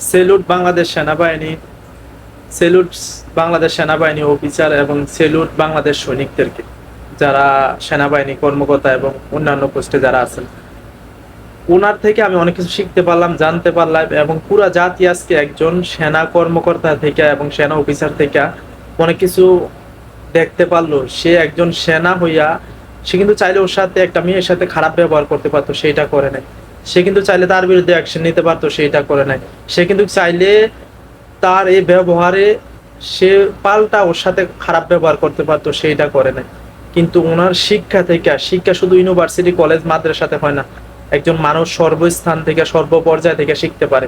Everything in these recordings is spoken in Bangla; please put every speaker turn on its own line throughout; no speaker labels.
সেলুট বাংলাদেশ সেনাবাহিনী, সেলুট বাংলাদেশ সেনাবাহিনী অফিসার এবং সেলুট বাংলাদেশ সৈনিকদেরকে, যারা সেনাবাহিনী কর্মকর্তা এবং অন্যান্য পোস্টে যারা আছেন। ওনার থেকে আমি অনেক কিছু শিখতে পারলাম, জানতে পারলাম এবং পুরা জাতি আজকে একজন সেনা কর্মকর্তা থেকে এবং সেনা অফিসার থেকে অনেক কিছু দেখতে পারল। সে একজন সেনা হইয়া, সে কিন্তু চাইলে ওর সাথে একটা মেয়ের সাথে খারাপ ব্যবহার করতে পারতো সেটা করে নাই। সে কিন্তু চাইলে তার বিরুদ্ধে অ্যাকশন নিতে পারতো সেইটা করে নাই। সে কিন্তু চাইলে তার এই ব্যবহারে সে পাল্টা ওর সাথে খারাপ ব্যবহার করতে পারতো সেইটা করে নাই। কিন্তু ওনার শিক্ষা থেকে, শিক্ষা শুধু ইউনিভার্সিটি কলেজ মাদ্রাসাতে হয় না, একজন মানুষ সর্বস্থান থেকে, সর্বপর্যায় থেকে শিখতে পারে।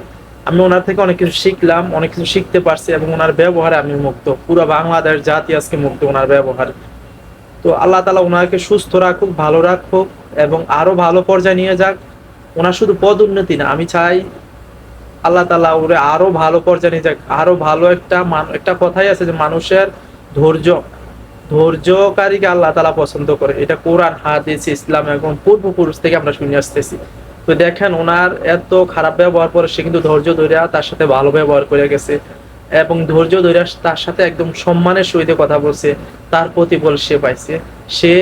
আমি ওনার থেকে অনেক কিছু শিখলাম, অনেক কিছু শিখতে পারছি এবং ওনার ব্যবহারে আমি মুক্ত পুরো বাংলাদেশ জাতি আজকে মুগ্ধ ওনার ব্যবহারে। তো আল্লাহ তালা ওনাকে সুস্থ রাখুক, ভালো রাখুক এবং আরও ভালো পর্যায়ে নিয়ে যাক। ওনার শুধু পদ উন্নতি না, আমি চাই আল্লাহ তালা ওরে আরও ভালো পর্যায়ে নিয়ে যাক। আরও ভালো একটা একটা কথাই আছে যে মানুষের ধৈর্য, ধৈর্যকারীকে আল্লাহ তালা পছন্দ করে। এটা কোরআন, হাদিস, ইসলাম এবং পূর্বপুরুষ থেকে আমরা শুনে আসতেছি। তো দেখেন ওনার এত খারাপ ব্যবহার পরে সে কিন্তু ধৈর্য ধরে তার সাথে ভালো ব্যবহার করে গেছে এবং ধৈর্য ধরে তার সাথে একদম সম্মানের সহিত কথা বলছে। তার প্রতিফল সে পাইছে। সে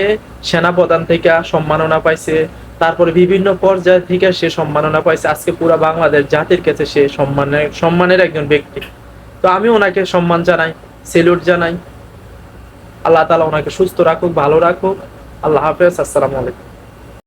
সেনাপ্রধান থেকে সম্মাননা পাইছে। তারপরে বিভিন্ন পর্যায় থেকে সে সম্মাননা পাইছে। আজকে পুরা বাংলাদেশ জাতির কাছে সে সম্মানের সম্মানের একজন ব্যক্তি। তো আমি ওনাকে সম্মান জানাই সেলুট জানাই। আল্লাহ তালা ওনাকে সুস্থ রাখুক, ভালো রাখুক। আল্লাহ হাফেজ, আসসালামু আলাইকুম।